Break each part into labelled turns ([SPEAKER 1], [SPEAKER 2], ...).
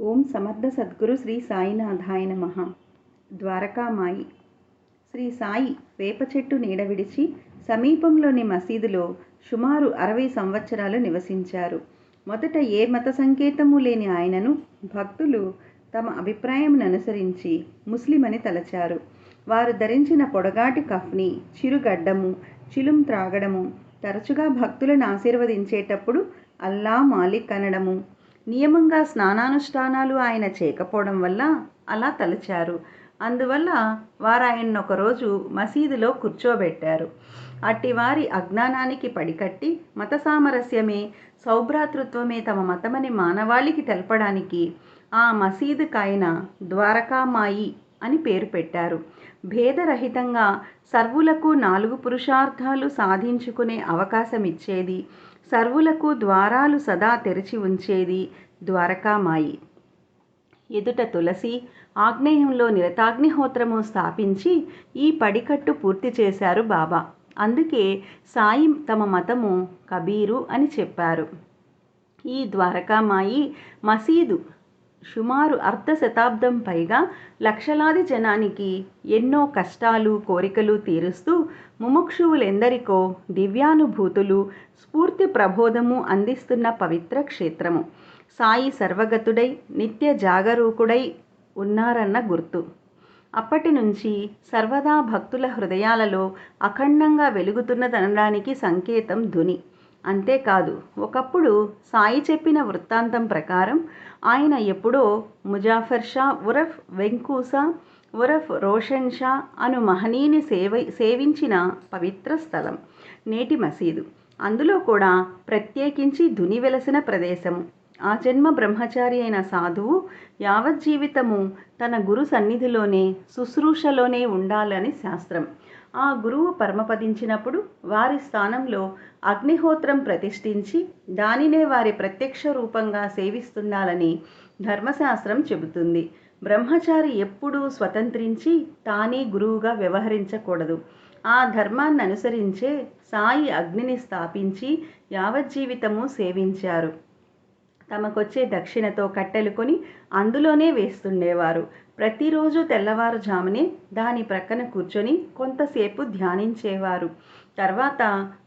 [SPEAKER 1] ఓం సమర్థ సద్గురు శ్రీ సాయినాథాయ నమ. ద్వారకామాయి. శ్రీ సాయి వేప చెట్టు నీడ విడిచి సమీపంలోని మసీదులో సుమారు అరవై సంవత్సరాలు నివసించారు. మొదట ఏ మత సంకేతము లేని ఆయనను భక్తులు తమ అభిప్రాయం అనుసరించి ముస్లిం అని తలచారు. వారు ధరించిన పొడగాటి కఫ్ని చిరుగడ్డము చిలుం త్రాగడము తరచుగా భక్తులను ఆశీర్వదించేటప్పుడు అల్లా మాలిక్ అనడము నియమంగా స్నానానుష్ఠానాలు ఆయన చేయకపోవడం వల్ల అలా తలచారు. అందువల్ల వారు ఆయన్ని ఒకరోజు మసీదులో కూర్చోబెట్టారు. అట్టి వారి అజ్ఞానానికి పడికట్టి మత సామరస్యమే సౌభ్రాతృత్వమే తమ మతమని మానవాళికి తెలపడానికి ఆ మసీదుకాయన ద్వారకామాయి అని పేరు పెట్టారు. భేదరహితంగా సర్వులకు నాలుగు పురుషార్థాలు సాధించుకునే అవకాశం ఇచ్చేది సర్వులకు ద్వారాలు సదా తెరిచి ఉంచేది ద్వారకామాయి. ఎదుట తులసి ఆగ్నేయంలో నిరతాగ్నిహోత్రము స్థాపించి ఈ పడికట్టు పూర్తి చేశారు బాబా. అందుకే సాయి తమ మతము కబీరు అని చెప్పారు. ఈ ద్వారకామాయి మసీదు సుమారు అర్ధ శతాబ్దం పైగా లక్షలాది జనానికి ఎన్నో కష్టాలు కోరికలు తీరుస్తూ ముముక్షువులెందరికో దివ్యానుభూతులు స్ఫూర్తి ప్రబోధము అందిస్తున్న పవిత్ర క్షేత్రము. సాయి సర్వగతుడై నిత్య జాగరూకుడై ఉన్నారన్న గుర్తు. అప్పటి నుంచి సర్వదా భక్తుల హృదయాలలో అఖండంగా వెలుగుతున్నదనడానికి సంకేతం ధుని అంతేకాదు ఒకప్పుడు సాయి చెప్పిన వృత్తాంతం ప్రకారం ఆయన ఎప్పుడో ముజాఫర్ షా ఉరఫ్ వెంకూసా ఉరఫ్ రోషన్ షా అను మహనీయుని సేవ సేవించిన పవిత్ర స్థలం నేటి మసీదు. అందులో కూడా ప్రత్యేకించి ధుని వెలసిన ప్రదేశము ఆ జన్మ బ్రహ్మచారి అయిన సాధువు యావజ్జీవితము తన గురు సన్నిధిలోనే శుశ్రూషలోనే ఉండాలని శాస్త్రం. ఆ గురువు పరమపదించినప్పుడు వారి స్థానంలో అగ్నిహోత్రం ప్రతిష్ఠించి దానినే వారి ప్రత్యక్ష రూపంగా సేవిస్తుండాలని ధర్మశాస్త్రం చెబుతుంది. బ్రహ్మచారి ఎప్పుడూ స్వతంత్రించి తానే గురువుగా వ్యవహరించకూడదు. ఆ ధర్మాన్ని అనుసరించే సాయి అగ్నిని స్థాపించి యావజ్జీవితము సేవించారు. తమకొచ్చే దక్షిణతో కట్టెలు కొని అందులోనే వేస్తుండేవారు. ప్రతిరోజు తెల్లవారుజామునే దాని ప్రక్కన కూర్చొని కొంతసేపు ధ్యానించేవారు. తర్వాత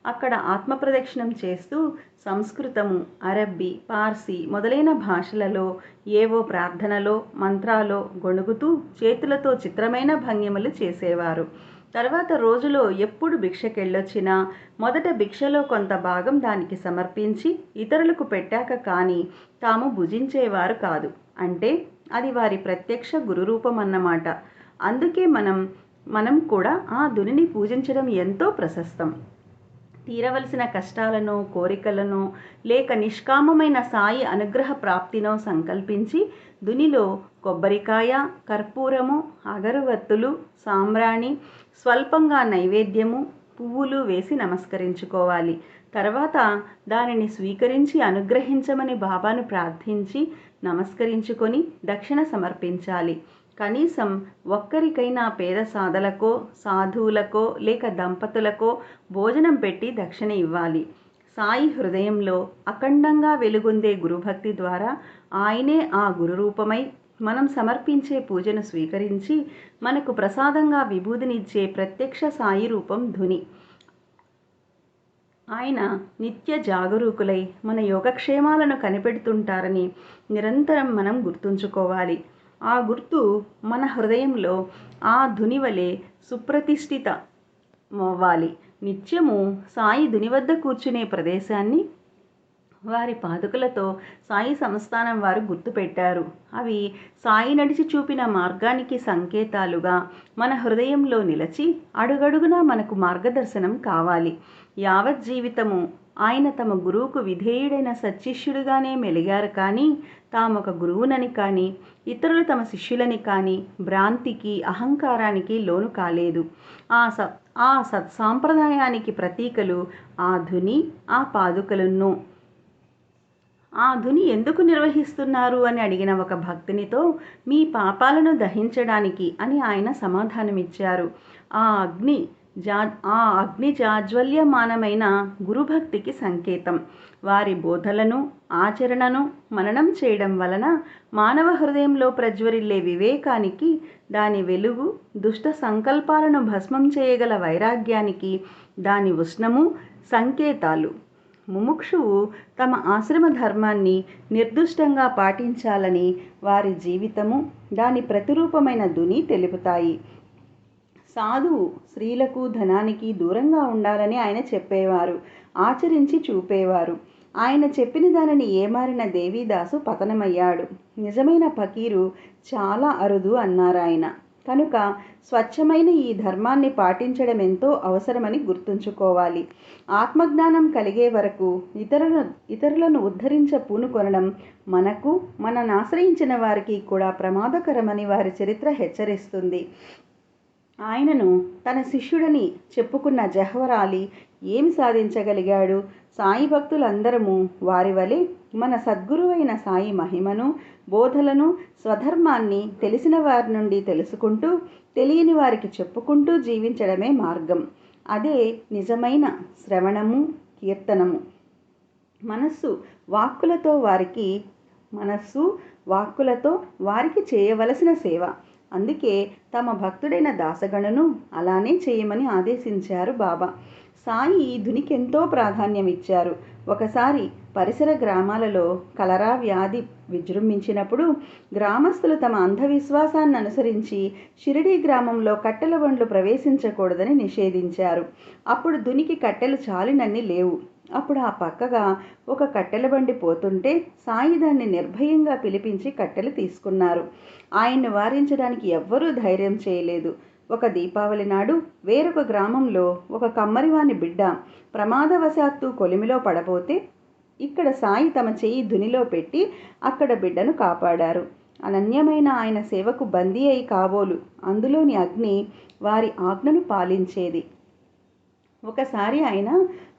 [SPEAKER 1] అక్కడ ఆత్మప్రదక్షిణం చేస్తూ సంస్కృతము అరబ్బీ పార్సీ మొదలైన భాషలలో ఏవో ప్రార్థనలో మంత్రాలో గొణుగుతూ చేతులతో చిత్రమైన భంగిమలు చేసేవారు. తర్వాత రోజులో ఎప్పుడు భిక్షకెళ్ళొచ్చినా మొదట భిక్షలో కొంత భాగం దానికి సమర్పించి ఇతరులకు పెట్టాక కానీ తాము భుజించేవారు కాదు. అంటే అది వారి ప్రత్యక్ష గురురూపం అన్నమాట అందుకే మనం మనం కూడా ఆ దునిని పూజించడం ఎంతో ప్రశస్తం. తీరవలసిన కష్టాలను కోరికలను లేక నిష్కామమైన సాయి అనుగ్రహ ప్రాప్తినో సంకల్పించి దునిలో కొబ్బరికాయ కర్పూరము అగరవత్తులు సాంబ్రాణి స్వల్పంగా నైవేద్యము పువ్వులు వేసి నమస్కరించుకోవాలి. తర్వాత దానిని స్వీకరించి అనుగ్రహించమని బాబాను ప్రార్థించి నమస్కరించుకొని దక్షిణ సమర్పించాలి. కనీసం ఒక్కరికైనా పేద సాధలకో సాధువులకో లేక దంపతులకో భోజనం పెట్టి దక్షిణ ఇవ్వాలి. సాయి హృదయంలో అఖండంగా వెలుగొందే గురుభక్తి ద్వారా ఆయనే ఆ గురురూపమై మనం సమర్పించే పూజను స్వీకరించి మనకు ప్రసాదంగా విభూతినిచ్చే ప్రత్యక్ష సాయి రూపం ధుని ఆయన నిత్య జాగరూకులై మన యోగక్షేమాలను కనిపెడుతుంటారని నిరంతరం మనం గుర్తుంచుకోవాలి. ఆ గుర్తు మన హృదయంలో ఆ ధుని సుప్రతిష్ఠిత అవ్వాలి నిత్యము సాయి ధుని వద్ద కూర్చునే ప్రదేశాన్ని వారి పాదుకలతో సాయి సంస్థానం వారు గుర్తుపెట్టారు. అవి సాయి నడిచి చూపిన మార్గానికి సంకేతాలుగా మన హృదయంలో నిలిచి అడుగడుగునా మనకు మార్గదర్శనం కావాలి. యావత్ జీవితము ఆయన తమ గురువుకు విధేయుడైన సత్శిష్యుడుగానే మెలిగారు కానీ తామొక గురువునని కానీ ఇతరులు తమ శిష్యులని కానీ భ్రాంతికి అహంకారానికి లోను కాలేదు. ఆ స ఆ సత్ సాంప్రదాయానికి ప్రతీకలు ఆ ధుని ఆ పాదుకలను ఆ ధుని ఎందుకు నిర్వహిస్తున్నారు అని అడిగిన ఒక భక్తునితో మీ పాపాలను దహించడానికి అని ఆయన సమాధానమిచ్చారు. ఆ అగ్ని జా ఆ అగ్ని జాజ్వల్యమానమైన గురుభక్తికి సంకేతం. వారి బోధలను ఆచరణను మననం చేయడం వలన మానవ హృదయంలో ప్రజ్వరిల్లే వివేకానికి దాని వెలుగు దుష్ట సంకల్పాలను భస్మం చేయగల వైరాగ్యానికి దాని ఉష్ణము సంకేతాలు. ముముక్షువు తమ ఆశ్రమ ధర్మాన్ని నిర్దుష్టంగా పాటించాలని వారి జీవితము దాని ప్రతిరూపమైన దుని తెలుపుతాయి. సాధువు స్త్రీలకు ధనానికి దూరంగా ఉండాలని ఆయన చెప్పేవారు ఆచరించి చూపేవారు. ఆయన చెప్పిన దానిని ఏమారిన దేవీదాసు పతనమయ్యాడు. నిజమైన ఫకీరు చాలా అరుదు అన్నారాయన. కనుక స్వచ్ఛమైన ఈ ధర్మాన్ని పాటించడం ఎంతో అవసరమని గుర్తుంచుకోవాలి. ఆత్మజ్ఞానం కలిగే వరకు ఇతరులను ఇతరులను ఉద్ధరించ పూనుకొనడం మనకు మనను ఆశ్రయించిన వారికి కూడా ప్రమాదకరమని వారి చరిత్ర హెచ్చరిస్తుంది. ఆయనను తన శిష్యుడని చెప్పుకున్న జహవరాలి ఏమి సాధించగలిగాడు? సాయి భక్తులందరము వారి వలె మన సద్గురువైన సాయి మహిమను బోధలను స్వధర్మాన్ని తెలిసిన వారి నుండి తెలుసుకుంటూ తెలియని వారికి చెప్పుకుంటూ జీవించడమే మార్గం. అదే నిజమైన శ్రవణము కీర్తనము. మనస్సు వాక్కులతో వారికి మనస్సు వాక్కులతో వారికి చేయవలసిన సేవ. అందుకే తమ భక్తుడైన దాసగణను అలానే చేయమని ఆదేశించారు బాబా. సాయి ధునికెంతో ఎంతో ప్రాధాన్యం ఇచ్చారు ఒకసారి పరిసర గ్రామాలలో కలరా వ్యాధి విజృంభించినప్పుడు గ్రామస్తులు తమ అంధవిశ్వాసాన్ని అనుసరించి షిరిడీ గ్రామంలో కట్టెల బండ్లు ప్రవేశించకూడదని నిషేధించారు. అప్పుడు దునికి కట్టెలు చాలినన్ని లేవు. అప్పుడు ఆ పక్కగా ఒక కట్టెల బండి పోతుంటే సాయి దాన్ని నిర్భయంగా పిలిపించి కట్టెలు తీసుకున్నారు. ఆయన్ని వారించడానికి ఎవ్వరూ ధైర్యం చేయలేదు. ఒక దీపావళి నాడు వేరొక గ్రామంలో ఒక కమ్మరివాని బిడ్డ ప్రమాదవశాత్తు కొలిమిలో పడబోతే ఇక్కడ సాయి తమ చేయి దునిలో పెట్టి అక్కడ బిడ్డను కాపాడారు. అనన్యమైన ఆయన సేవకు బందీ అయి కాబోలు. అందులోని అగ్ని వారి ఆజ్ఞను పాలించేది. ఒకసారి ఆయన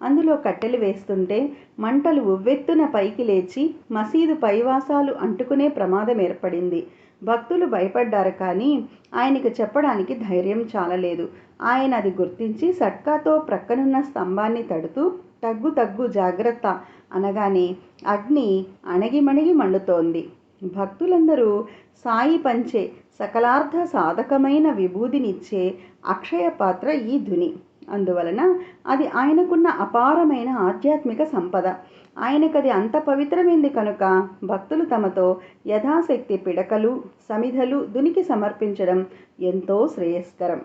[SPEAKER 1] అందులో కట్టెలు వేస్తుంటే మంటలు ఉవ్వెత్తున పైకి లేచి మసీదు పైవాసాలు అంటుకునే ప్రమాదం ఏర్పడింది. భక్తులు భయపడ్డారు కానీ ఆయనకు చెప్పడానికి ధైర్యం చాలలేదు. ఆయన అది గుర్తించి సట్కాతో ప్రక్కనున్న స్తంభాన్ని తడుతూ తగ్గు తగ్గు జాగ్రత్త అనగానే అగ్ని అణగిమణిగి మండుతోంది. భక్తులందరూ సాయి పంచే సకలార్థ సాధకమైన విభూదినిచ్చే అక్షయ పాత్ర ఈ ధుని అందువలన అది ఆయనకున్న అపారమైన ఆధ్యాత్మిక సంపద. ఆయనకది అంత పవిత్రమైంది కనుక భక్తులు తమతో యథాశక్తి పిడకలు సమిధలు దునికి సమర్పించడం ఎంతో శ్రేయస్కరం.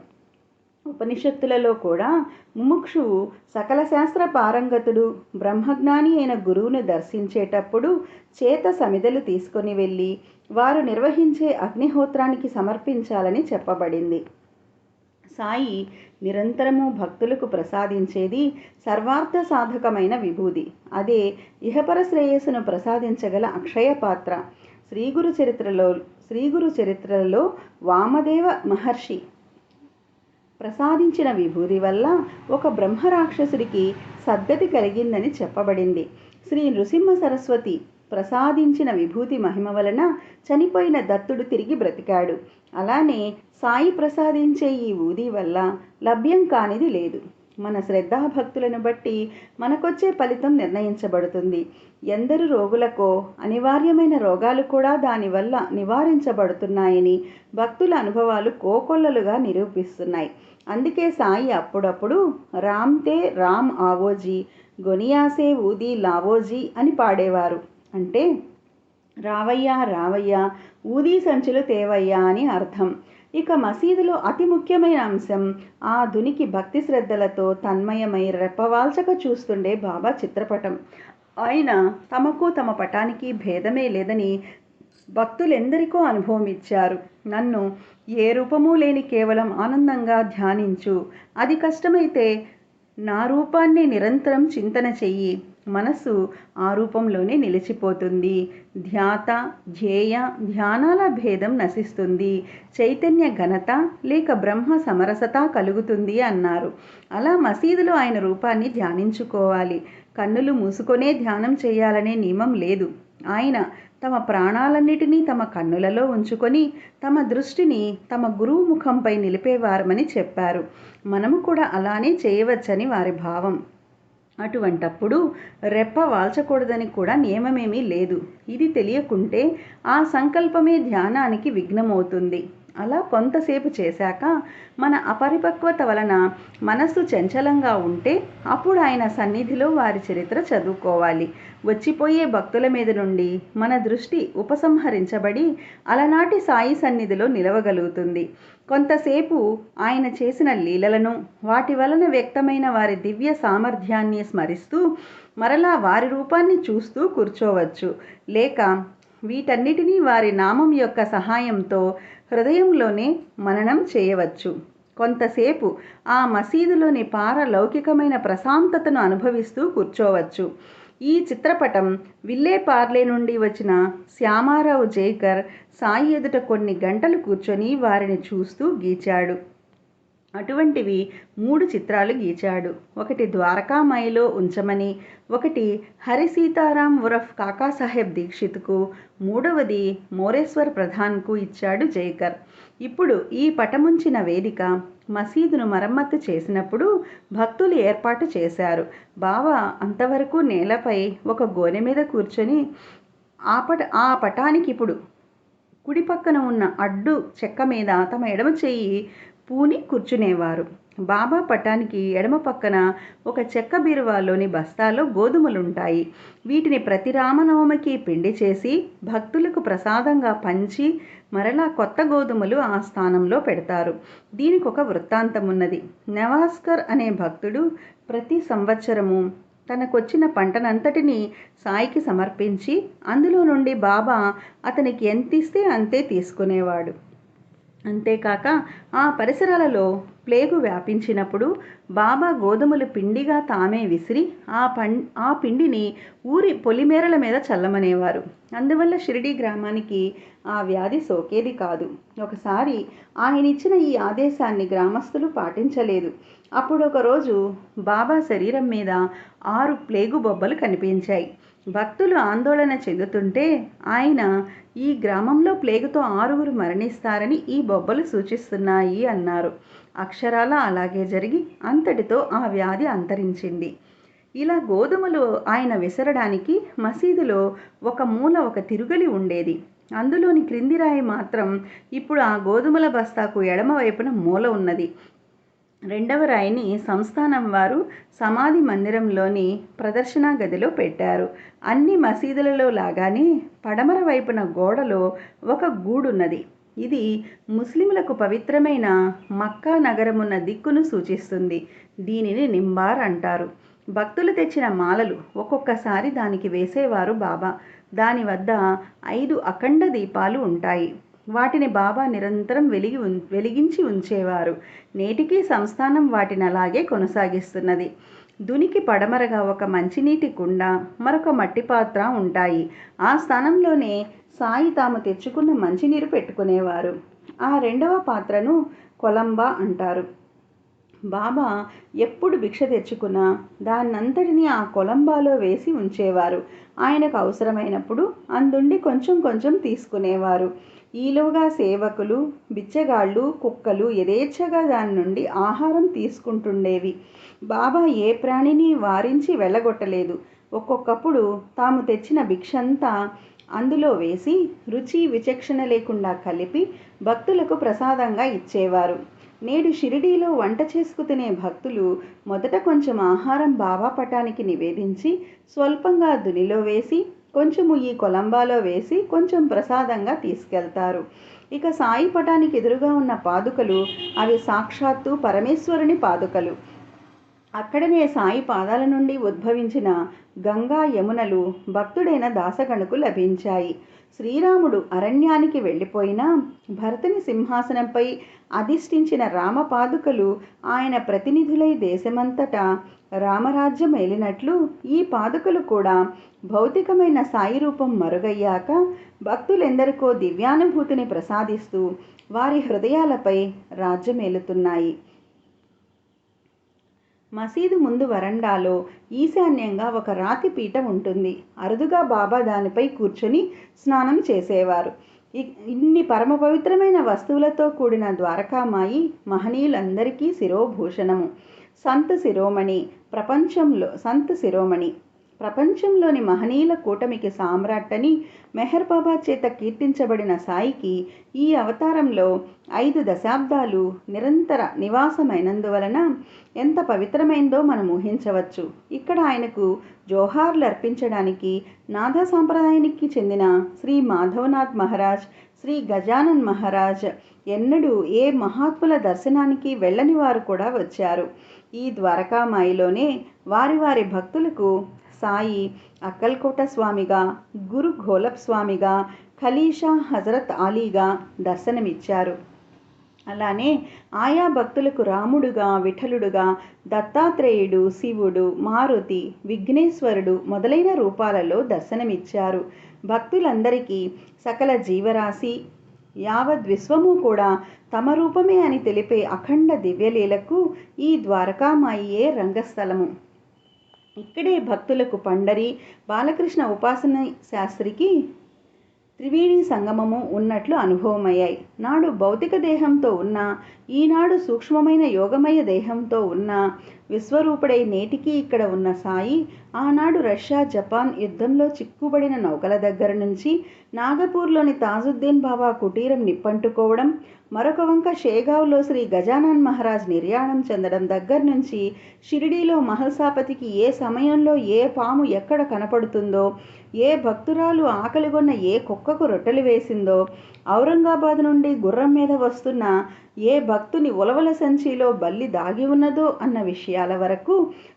[SPEAKER 1] ఉపనిషత్తులలో కూడా ముముక్షువు సకల శాస్త్ర పారంగతుడు బ్రహ్మజ్ఞాని అయిన గురువును దర్శించేటప్పుడు చేత సమిధలు తీసుకొని వెళ్ళి వారు నిర్వహించే అగ్నిహోత్రానికి సమర్పించాలని చెప్పబడింది. సాయి నిరంతరము భక్తులకు ప్రసాదించేది సర్వార్థ సాధకమైన విభూది. అదే ఇహపర శ్రేయస్సును ప్రసాదించగల అక్షయ పాత్ర. శ్రీగురు చరిత్రలో శ్రీగురు చరిత్రలో వామదేవ మహర్షి ప్రసాదించిన విభూది వల్ల ఒక బ్రహ్మరాక్షసుడికి సద్గతి కలిగిందని చెప్పబడింది. శ్రీ నృసింహ సరస్వతి ప్రసాదించిన విభూతి మహిమ వలన చనిపోయిన దత్తుడు తిరిగి బ్రతికాడు. అలానే సాయి ప్రసాదించే ఈ ఊది వల్ల లభ్యం కానిది లేదు. మన శ్రద్ధాభక్తులను బట్టి మనకొచ్చే ఫలితం నిర్ణయించబడుతుంది. ఎందరు రోగులకో అనివార్యమైన రోగాలు కూడా దానివల్ల నివారించబడుతున్నాయని భక్తుల అనుభవాలు కోకొల్లలుగా నిరూపిస్తున్నాయి. అందుకే సాయి అప్పుడప్పుడు రామ్తే రామ్ ఆవోజీ గొనియాసే ఊది లావోజీ అని పాడేవారు. అంటే రావయ్యా రావయ్యా ఊదీ సంచులు తేవయ్యా అని అర్థం. ఇక మసీదులో అతి ముఖ్యమైన అంశం ఆ దునికి భక్తి శ్రద్ధలతో తన్మయమై రెప్పవాల్చక చూస్తుండే బాబా చిత్రపటం. ఆయన తమకు తమ పటానికి భేదమే లేదని భక్తులెందరికో అనుభవం ఇచ్చారు. నన్ను ఏ రూపము లేని కేవలం ఆనందంగా ధ్యానించు. అది కష్టమైతే నా రూపాన్ని నిరంతరం చింతన చెయ్యి. మనసు ఆ రూపంలోనే నిలిచిపోతుంది. ధ్యాత ధ్యేయ ధ్యానాల భేదం నశిస్తుంది. చైతన్య ఘనత లేక బ్రహ్మ సమరసత కలుగుతుంది అన్నారు. అలా మసీదులో ఆయన రూపాన్ని ధ్యానించుకోవాలి. కన్నులు మూసుకొనే ధ్యానం చేయాలనే నియమం లేదు. ఆయన తమ ప్రాణాలన్నిటినీ తమ కన్నులలో ఉంచుకొని తమ దృష్టిని తమ గురువు ముఖంపై నిలిపేవారమని చెప్పారు. మనము కూడా అలానే చేయవచ్చని వారి భావం. అటువంటప్పుడు రెప్ప వాల్చకూడదని కూడా నియమమేమీ లేదు. ఇది తెలియకుంటే ఆ సంకల్పమే ధ్యానానికి విఘ్నమవుతుంది. అలా కొంతసేపు చేశాక మన అపరిపక్వత వలన మనస్సు చంచలంగా ఉంటే అప్పుడు ఆయన సన్నిధిలో వారి చరిత్ర చదువుకోవాలి. వచ్చిపోయే భక్తుల మీద నుండి మన దృష్టి ఉపసంహరించబడి అలనాటి సాయి సన్నిధిలో నిలవగలుగుతుంది. కొంతసేపు ఆయన చేసిన లీలలను వాటి వలన వ్యక్తమైన వారి దివ్య సామర్థ్యాన్ని స్మరిస్తూ మరలా వారి రూపాన్ని చూస్తూ కూర్చోవచ్చు. లేక వీటన్నిటినీ వారి నామం యొక్క సహాయంతో హృదయంలోనే మననం చేయవచ్చు. కొంతసేపు ఆ మసీదులోని పారలౌకికమైన ప్రశాంతతను అనుభవిస్తూ కూర్చోవచ్చు. ఈ చిత్రపటం విల్లే పార్లే నుండి వచ్చిన శ్యామారావు జైకర్ సాయి ఎదుట కొన్ని గంటలు కూర్చొని వారిని చూస్తూ గీచాడు. అటువంటివి మూడు చిత్రాలు గీచాడు. ఒకటి ద్వారకామాయిలో ఉంచమని ఒకటి హరి సీతారాం ఉరఫ్ కాకాసాహెబ్ దీక్షిత్కు మూడవది మోరేశ్వర్ ప్రధాన్కు ఇచ్చాడు జైకర్ ఇప్పుడు ఈ పటముంచిన వేదిక మసీదును మరమ్మతు చేసినప్పుడు భక్తులు ఏర్పాటు చేశారు. బావా అంతవరకు నేలపై ఒక గోనె మీద కూర్చొని ఆ పట ఆ పటానికి ఇప్పుడు కుడి పక్కన ఉన్న అడ్డు చెక్క మీద తమ ఎడమ చెయ్యి పూని కూర్చునేవారు. బాబా పటానికి ఎడమ పక్కన ఒక చెక్క బీరువాలోని బస్తాలో గోధుమలుంటాయి. వీటిని ప్రతి రామనవమికి పిండి చేసి భక్తులకు ప్రసాదంగా పంచి మరలా కొత్త గోధుమలు ఆ స్థానంలో పెడతారు. దీనికి ఒక వృత్తాంతం ఉన్నది నవాస్కర్ అనే భక్తుడు ప్రతి సంవత్సరము తనకొచ్చిన పంటనంతటిని సాయికి సమర్పించి అందులో నుండి బాబా అతనికి ఎంత ఇస్తే అంతే తీసుకునేవాడు. అంతేకాక ఆ పరిసరాలలో ప్లేగు వ్యాపించినప్పుడు బాబా గోధుమలు పిండిగా తామే విసిరి ఆ పం ఆ పిండిని ఊరి పొలిమేరల మీద చల్లమనేవారు. అందువల్ల షిరిడి గ్రామానికి ఆ వ్యాధి సోకేది కాదు. ఒకసారి ఆయన ఇచ్చిన ఈ ఆదేశాన్ని గ్రామస్తులు పాటించలేదు. అప్పుడు ఒకరోజు బాబా శరీరం మీద ఆరు ప్లేగు బొబ్బలు కనిపించాయి. భక్తులు ఆందోళన చెందుతుంటే ఆయన ఈ గ్రామంలో ప్లేగుతో ఆరుగురు మరణిస్తారని ఈ బొబ్బలు సూచిస్తున్నాయి అన్నారు. అక్షరాల అలాగే జరిగి అంతటితో ఆ వ్యాధి అంతరించింది. ఇలా గోధుమలు ఆయన విసరడానికి మసీదులో ఒక మూల ఒక తిరుగలి ఉండేది. అందులోని క్రింది రాయి మాత్రం ఇప్పుడు ఆ గోధుమల బస్తాకు ఎడమవైపున మూల ఉన్నది. రెండవ రాయిని సంస్థానం వారు సమాధి మందిరంలోని ప్రదర్శనా గదిలో పెట్టారు. అన్ని మసీదులలో లాగానే పడమర వైపున గోడలో ఒక గూడున్నది. ఇది ముస్లింలకు పవిత్రమైన మక్కా నగరమున్న దిక్కును సూచిస్తుంది. దీనిని నింబార్ అంటారు. భక్తులు తెచ్చిన మాలలు ఒక్కొక్కసారి దానికి వేసేవారు బాబా. దాని వద్ద ఐదు అఖండ దీపాలు ఉంటాయి. వాటిని బాబా నిరంతరం వెలిగి ఉం వెలిగించి ఉంచేవారు. నేటికీ సంస్థానం వాటిని అలాగే కొనసాగిస్తున్నది. దునికి పడమరగా ఒక మంచినీటి కుండ మరొక మట్టి పాత్ర ఉంటాయి. ఆ స్థానంలోనే సాయి తాము తెచ్చుకున్న మంచినీరు పెట్టుకునేవారు. ఆ రెండవ పాత్రను కొలంబా అంటారు. బాబా ఎప్పుడు భిక్ష తెచ్చుకున్నా దాన్నంతటిని ఆ కొలంబాలో వేసి ఉంచేవారు. ఆయనకు అవసరమైనప్పుడు అందుండి కొంచెం కొంచెం తీసుకునేవారు. ఈలోగా సేవకులు బిచ్చగాళ్ళు కుక్కలు యథేచ్ఛగా దాని నుండి ఆహారం తీసుకుంటుండేవి. బాబా ఏ ప్రాణిని వారించి వెళ్ళగొట్టలేదు. ఒక్కొక్కప్పుడు తాము తెచ్చిన భిక్షంతా అందులో వేసి రుచి విచక్షణ లేకుండా కలిపి భక్తులకు ప్రసాదంగా ఇచ్చేవారు. నేడు షిరిడీలో వంట చేసుకు తినే భక్తులు మొదట కొంచెం ఆహారం బాబా పటానికి నివేదించి స్వల్పంగా దునిలో వేసి కొంచెము ఈ కొలంబాలో వేసి కొంచెం ప్రసాదంగా తీసుకెళ్తారు. ఇక సాయి పటానికి ఎదురుగా ఉన్న పాదుకలు అవి సాక్షాత్తు పరమేశ్వరుని పాదుకలు. అక్కడనే సాయి పాదాల నుండి ఉద్భవించిన గంగా యమునలు భక్తుడైన దాసగణుకు లభించాయి. శ్రీరాముడు అరణ్యానికి వెళ్ళిపోయినా భరతుని సింహాసనంపై అధిష్ఠించిన రామపాదుకలు ఆయన ప్రతినిధులై దేశమంతటా రామరాజ్యం ఏలినట్లు ఈ పాదుకలు కూడా భౌతికమైన సాయి రూపం మరుగయ్యాక భక్తులెందరికో దివ్యానుభూతిని ప్రసాదిస్తూ వారి హృదయాలపై రాజ్యమేలుతున్నాయి. మసీదు ముందు వరండాలో ఈశాన్యంగా ఒక రాతి పీఠం ఉంటుంది. అరుదుగా బాబా దానిపై కూర్చొని స్నానం చేసేవారు. ఇన్ని పరమ పవిత్రమైన వస్తువులతో కూడిన ద్వారకామాయి మహనీయులందరికీ శిరోభూషణము. సంత శిరోమణి ప్రపంచంలో సంత శిరోమణి. ప్రపంచంలోని మహనీయుల కూటమికి సామ్రాట్ అని మెహర్ బాబా చేత కీర్తించబడిన సాయికి ఈ అవతారంలో ఐదు దశాబ్దాలు నిరంతర నివాసమైనందువలన ఎంత పవిత్రమైందో మనం ఊహించవచ్చు. ఇక్కడ ఆయనకు జోహార్లు అర్పించడానికి నాథ సాంప్రదాయానికి చెందిన శ్రీ మాధవనాథ్ మహారాజ్ శ్రీ గజానన్ మహారాజ్ ఎన్నడూ ఏ మహాత్ముల దర్శనానికి వెళ్ళని వారు కూడా వచ్చారు. ఈ ద్వారకామాయిలోనే వారి వారి భక్తులకు సాయి అక్కల్కోట స్వామిగా గురు ఘోలప్ స్వామిగా ఖలీషా హజరత్ అలీగా దర్శనమిచ్చారు. అలానే ఆయా భక్తులకు రాముడుగా విఠలుడుగా దత్తాత్రేయుడు శివుడు మారుతి విఘ్నేశ్వరుడు మొదలైన రూపాలలో దర్శనమిచ్చారు. భక్తులందరికీ సకల జీవరాశి యావద్ విశ్వము కూడా తమ రూపమే అని తెలిపే అఖండ దివ్యలీలకు ఈ ద్వారకామాయే రంగస్థలము. ఇక్కడే భక్తులకు పండరి బాలకృష్ణ ఉపాసన శాస్త్రికి త్రివేణి సంగమము ఉన్నట్లు అనుభవమయ్యాయి. నాడు భౌతిక దేహంతో ఉన్న ఈనాడు సూక్ష్మమైన యోగమయ దేహంతో ఉన్న విశ్వరూపుడై నేటికి ఇక్కడ ఉన్న సాయి ఆనాడు రష్యా జపాన్ యుద్ధంలో చిక్కుబడిన నౌకల దగ్గర నుంచి నాగపూర్లోని తాజుద్దీన్ బాబా కుటీరం నిప్పంటుకోవడం మరొక వంక షేగావ్లో శ్రీ గజానన్ మహారాజ్ నిర్యాణం చెందడం దగ్గర నుంచి షిరిడీలో మహల్సాపతికి ఏ సమయంలో ఏ పాము ఎక్కడ కనపడుతుందో ఏ భక్తురాలు ఆకలిగొన్న ఏ కుక్కకు రొట్టెలు వేసిందో ఔరంగాబాద్ నుండి గుర్రం మీద వస్తున్న ఏ భక్తుని ఉలవల సంచిలో బల్లి దాగి ఉన్నదో అన్న విషయాల వరకు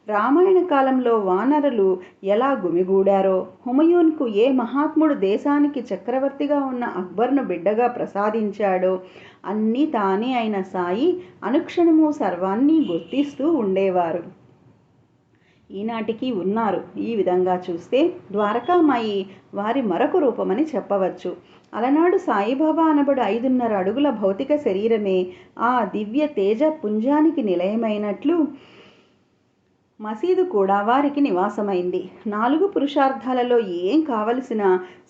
[SPEAKER 1] రామాయణ కాలంలో వానరులు ఎలా గుమిగూడారో హుమయూన్కు ఏ మహాత్ముడు దేశానికి చక్రవర్తిగా ఉన్న అక్బర్ను బిడ్డగా ప్రసాదించాడో అన్నీ తానే అయిన సాయి అనుక్షణము సర్వాన్ని గుర్తిస్తూ ఉండేవారు. ఈనాటికి ఉన్నారు. ఈ విధంగా చూస్తే ద్వారకామాయి వారి మరొక రూపమని చెప్పవచ్చు. అలనాడు సాయిబాబా అనబడు ఐదున్నర అడుగుల భౌతిక శరీరమే ఆ దివ్య తేజ పుంజానికి నిలయమైనట్లు మసీదు కూడా వారికి నివాసమైంది. నాలుగు పురుషార్థాలలో ఏం కావలసిన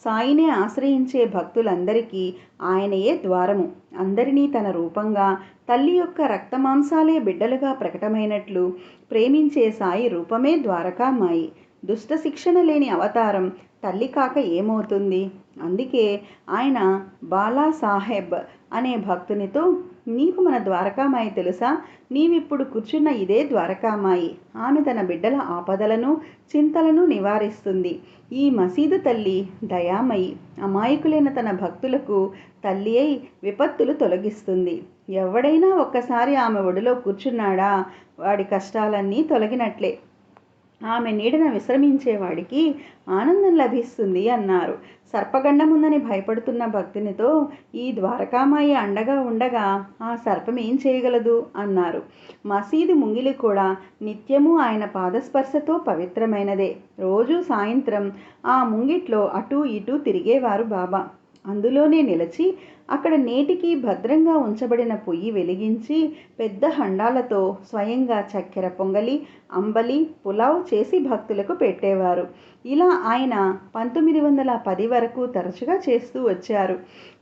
[SPEAKER 1] సాయినే ఆశ్రయించే భక్తులందరికీ ఆయనయే ద్వారము. అందరినీ తన రూపంగా తల్లి యొక్క రక్తమాంసాలే బిడ్డలుగా ప్రకటమైనట్లు ప్రేమించే సాయి రూపమే ద్వారకామాయి. దుష్ట శిక్షణ లేని అవతారం తల్లి కాక ఏమవుతుంది? అందుకే ఆయన బాలా సాహెబ్ అనే భక్తునితో నీకు మన ద్వారకామాయి తెలుసా? నీవిప్పుడు కూర్చున్న ఇదే ద్వారకామాయి. ఆమె తన బిడ్డల ఆపదలను చింతలను నివారిస్తుంది. ఈ మసీదు తల్లి దయామయి అమాయకులైన తన భక్తులకు తల్లి అయి విపత్తులు తొలగిస్తుంది. ఎవడైనా ఒక్కసారి ఆమె ఒడిలో కూర్చున్నాడా? వాడి కష్టాలన్నీ తొలగినట్లే. ఆమె నీడన విశ్రమించేవాడికి ఆనందం లభిస్తుంది అన్నారు. సర్పగండముందని భయపడుతున్న భక్తునితో ఈ ద్వారకామాయి అండగా ఉండగా ఆ సర్పం ఏం చేయగలదు అన్నారు. మసీదు ముంగిలి కూడా నిత్యము ఆయన పాదస్పర్శతో పవిత్రమైనదే. రోజు సాయంత్రం ఆ ముంగిట్లో అటూ ఇటూ తిరిగేవారు బాబా. అందులోనే నిలిచి అక్కడ నేటికి భద్రంగా ఉంచబడిన పొయ్యి వెలిగించి పెద్ద హండాలతో స్వయంగా చక్కెర పొంగలి అంబలి పులావ్ చేసి భక్తులకు పెట్టేవారు. ఇలా ఆయన పంతొమ్మిది వందల పది వరకు తరచుగా చేస్తూ వచ్చారు.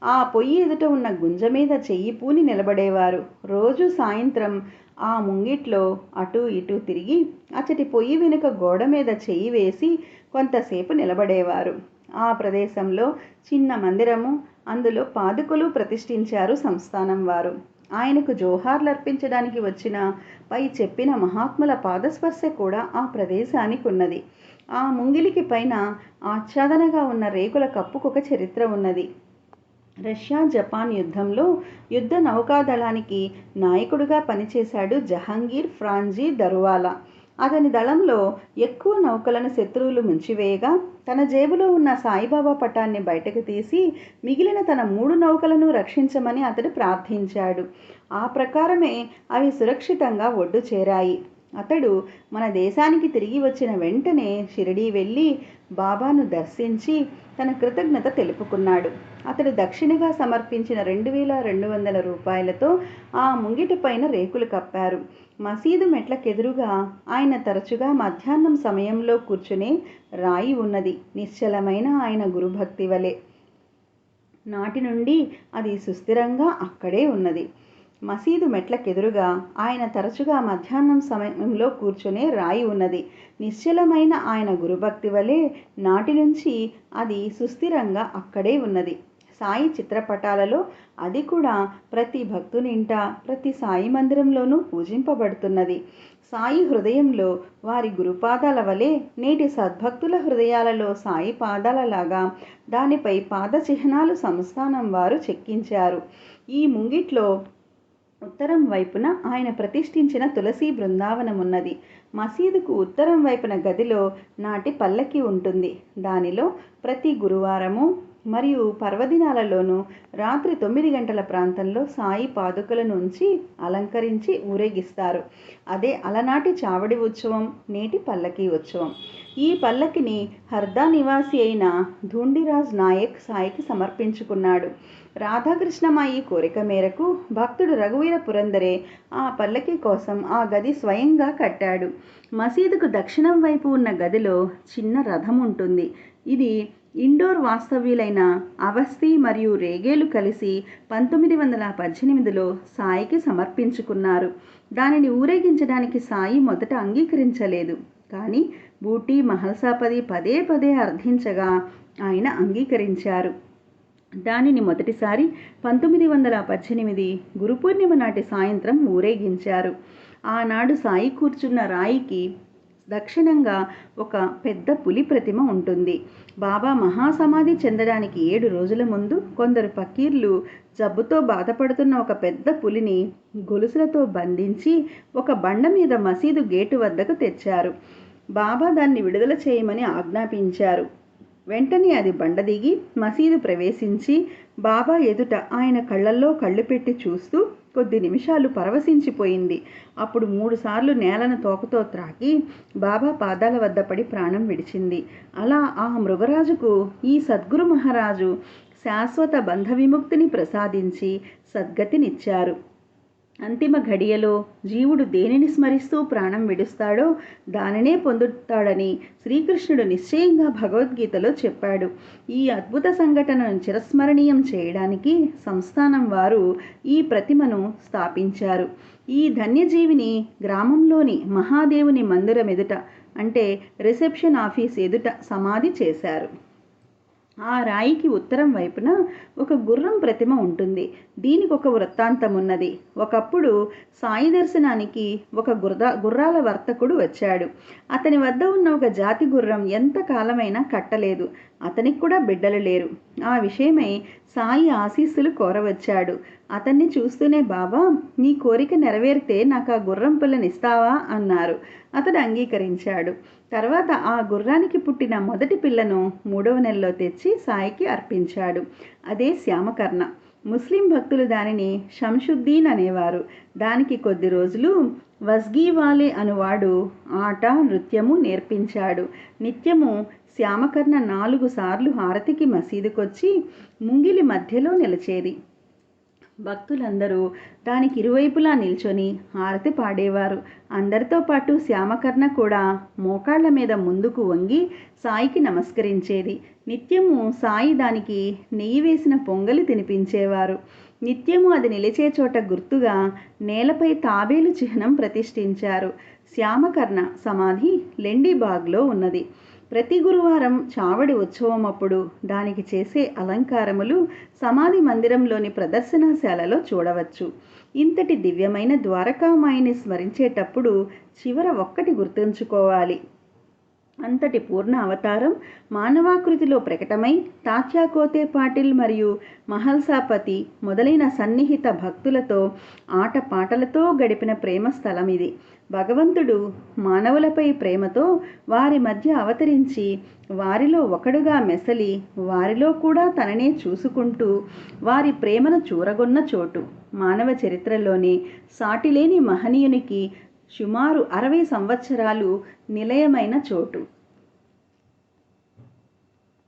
[SPEAKER 1] ఆ పొయ్యి ఎదుట ఉన్న గుంజ మీద చెయ్యి పూని నిలబడేవారు. రోజు సాయంత్రం ఆ ముంగిట్లో అటు ఇటు తిరిగి అచ్చటి పొయ్యి వెనుక గోడ మీద చెయ్యి వేసి కొంతసేపు నిలబడేవారు. ఆ ప్రదేశంలో చిన్న మందిరము అందులో పాదుకులు ప్రతిష్ఠించారు సంస్థానం వారు. ఆయనకు జోహార్లు అర్పించడానికి వచ్చిన పై చెప్పిన మహాత్ముల పాదస్పర్శ కూడా ఆ ప్రదేశానికి ఉన్నది. ఆ ముంగిలికి పైన ఆచ్ఛాదనగా ఉన్న రేకుల కప్పుకొక చరిత్ర ఉన్నది. రష్యా జపాన్ యుద్ధంలో యుద్ధ నౌకాదళానికి నాయకుడిగా పనిచేశాడు జహాంగీర్ ఫ్రాంజీ దర్వాలా. అతని దళంలో ఎక్కువ నౌకలను శత్రువులు ముంచివేయగా తన జేబులో ఉన్న సాయిబాబా పటాన్ని బయటకు తీసి మిగిలిన తన మూడు నౌకలను రక్షించమని అతడు ప్రార్థించాడు. ఆ ప్రకారమే అవి సురక్షితంగా ఒడ్డు చేరాయి అతడు మన దేశానికి తిరిగి వచ్చిన వెంటనే షిరిడీ వెళ్ళి బాబాను దర్శించి తన కృతజ్ఞత తెలుపుకున్నాడు. అతడు దక్షిణగా సమర్పించిన రెండు వేల రెండు వందల రూపాయలతో ఆ ముంగిటి పైన రేకులు కప్పారు. మసీదు మెట్లకెదురుగా ఆయన తరచుగా మధ్యాహ్నం సమయంలో కూర్చునే రాయి ఉన్నది. నిశ్చలమైన ఆయన గురుభక్తి వలె. నాటి నుండి అది సుస్థిరంగా అక్కడే ఉన్నది. మసీదు మెట్లకెదురుగా ఆయన తరచుగా మధ్యాహ్నం సమయంలో కూర్చునే రాయి ఉన్నది. నిశ్చలమైన ఆయన గురుభక్తి వలె నాటి నుంచి అది సుస్థిరంగా అక్కడే ఉన్నది. సాయి చిత్రపటాలలో అది కూడా ప్రతి భక్తునింట ప్రతి సాయి మందిరంలోనూ పూజింపబడుతున్నది. సాయి హృదయంలో వారి గురుపాదాల వలె నేటి సద్భక్తుల హృదయాలలో సాయి పాదాలలాగా దానిపై పాద చిహ్నాలు సంస్థానం వారు చెక్కించారు. ఈ ముంగిట్లో ఉత్తరం వైపున ఆయన ప్రతిష్ఠించిన తులసి బృందావనం ఉన్నది మసీదుకు ఉత్తరం వైపున గదిలో నాటి పల్లకి ఉంటుంది. దానిలో ప్రతి గురువారము మరియు పర్వదినాలలోనూ రాత్రి తొమ్మిది గంటల ప్రాంతంలో సాయి పాదుకలను ఉంచి అలంకరించి ఊరేగిస్తారు. అదే అలనాటి చావడి ఉత్సవం నేటి పల్లకి ఉత్సవం. ఈ పల్లకిని హర్దా నివాసి అయిన ధూండిరాజ్ నాయక్ సాయికి సమర్పించుకున్నాడు. రాధాకృష్ణమాయి కోరిక మేరకు భక్తుడు రఘువీర పురందరే ఆ పల్లకి కోసం ఆ గది స్వయంగా కట్టాడు. మసీదుకు దక్షిణం వైపు ఉన్న గదిలో చిన్న రథం ఉంటుంది. ఇది ఇండోర్ వాస్తవ్యులైన అవస్థి మరియు రేగేలు కలిసి పంతొమ్మిది వందల పద్దెనిమిదిలో సాయికి సమర్పించుకున్నారు. దానిని ఊరేగించడానికి సాయి మొదట అంగీకరించలేదు. కానీ బూటీ మహల్సాపది పదే పదే అర్థించగా ఆయన అంగీకరించారు. దానిని మొదటిసారి పంతొమ్మిది వందల పద్దెనిమిది గురు పూర్ణిమ నాటి సాయంత్రం ఊరేగించారు. ఆనాడు సాయి కూర్చున్న రాయికి దక్షిణంగా ఒక పెద్ద పులి ప్రతిమ ఉంటుంది. బాబా మహాసమాధి చెందడానికి ఏడు రోజుల ముందు కొందరు పకీర్లు జబ్బుతో బాధపడుతున్న ఒక పెద్ద పులిని గొలుసులతో బంధించి ఒక బండ మీద మసీదు గేటు వద్దకు తెచ్చారు. బాబా దాన్ని విడుదల చేయమని ఆజ్ఞాపించారు. వెంటనే అది బండ దిగి మసీదు ప్రవేశించి బాబా ఎదుట ఆయన కళ్ళల్లో కళ్ళు పెట్టి చూస్తూ కొద్ది నిమిషాలు పరవశించిపోయింది. అప్పుడు మూడుసార్లు నేలను తోకతో త్రాకి బాబా పాదాల వద్ద పడి ప్రాణం విడిచింది. అలా ఆ మృగరాజుకు ఈ సద్గురు మహారాజు శాశ్వత బంధ విముక్తిని ప్రసాదించి సద్గతినిచ్చారు. అంతిమ ఘడియలో జీవుడు దేనిని స్మరిస్తూ ప్రాణం విడుస్తాడో దానినే పొందుతాడని శ్రీకృష్ణుడు నిశ్చయంగా భగవద్గీతలో చెప్పాడు. ఈ అద్భుత సంఘటనను చిరస్మరణీయం చేయడానికి సంస్థానం వారు ఈ ప్రతిమను స్థాపించారు. ఈ ధన్యజీవిని గ్రామంలోని మహాదేవుని మందిరం ఎదుట అంటే రిసెప్షన్ ఆఫీస్ ఎదుట సమాధి చేశారు. ఆ రాయికి ఉత్తరం వైపున ఒక గుర్రం ప్రతిమ ఉంటుంది. దీనికి ఒక వృత్తాంతం ఉన్నది ఒకప్పుడు సాయి దర్శనానికి ఒక గుర్ర గుర్రాల వర్తకుడు వచ్చాడు. అతని వద్ద ఉన్న ఒక జాతి గుర్రం ఎంత కాలమైనా కట్టలేదు. అతనికి కూడా బిడ్డలు లేరు. ఆ విషయమై సాయి ఆశీస్సులు కోరవచ్చాడు. అతన్ని చూస్తూనే బాబా నీ కోరిక నెరవేరితే నాకు ఆ గుర్రం పిల్లనిస్తావా? అన్నారు. అతడు అంగీకరించాడు. తర్వాత ఆ గుర్రానికి పుట్టిన మొదటి పిల్లను మూడవ నెలలో తెచ్చి సాయికి అర్పించాడు. అదే శ్యామకర్ణ. ముస్లిం భక్తులు దానిని షంషుద్దీన్ అనేవారు. దానికి కొద్ది రోజులు వస్గీవాలే అనువాడు ఆట నృత్యము నేర్పించాడు. నిత్యము శ్యామకర్ణ నాలుగు సార్లు హారతికి మసీదుకొచ్చి ముంగిలి మధ్యలో నిలిచేది భక్తులందరూ దానికి ఇరువైపులా నిల్చొని హారతి పాడేవారు. అందరితో పాటు శ్యామకర్ణ కూడా మోకాళ్ళ మీద ముందుకు వంగి సాయికి నమస్కరించేది. నిత్యము సాయి దానికి నెయ్యి వేసిన పొంగలి తినిపించేవారు. నిత్యము అది నిలిచే చోట గుర్తుగా నేలపై తాబేలు చిహ్నం ప్రతిష్ఠించారు. శ్యామకర్ణ సమాధి లెండిబాగ్లో ఉన్నది. ప్రతి గురువారం చావడి ఉత్సవం అప్పుడు దానికి చేసే అలంకారములు సమాధి మందిరంలోని ప్రదర్శనశాలలో చూడవచ్చు. ఇంతటి దివ్యమైన ద్వారకామాయిని స్మరించేటప్పుడు చివర ఒక్కటి గుర్తుంచుకోవాలి. అంతటి పూర్ణ అవతారం మానవాకృతిలో ప్రకటమై తాత్యాకోతే పాటిల్ మరియు మహల్సాపతి మొదలైన సన్నిహిత భక్తులతో ఆట పాటలతో గడిపిన ప్రేమ స్థలం ఇది. భగవంతుడు మానవులపై ప్రేమతో వారి మధ్య అవతరించి వారిలో ఒకడుగా మెసలి వారిలో కూడా తననే చూసుకుంటూ వారి ప్రేమను చూరగొన్న చోటు. మానవ చరిత్రలోనే సాటిలేని మహనీయునికి సుమారు అరవై సంవత్సరాలు నిలయమైన చోటు.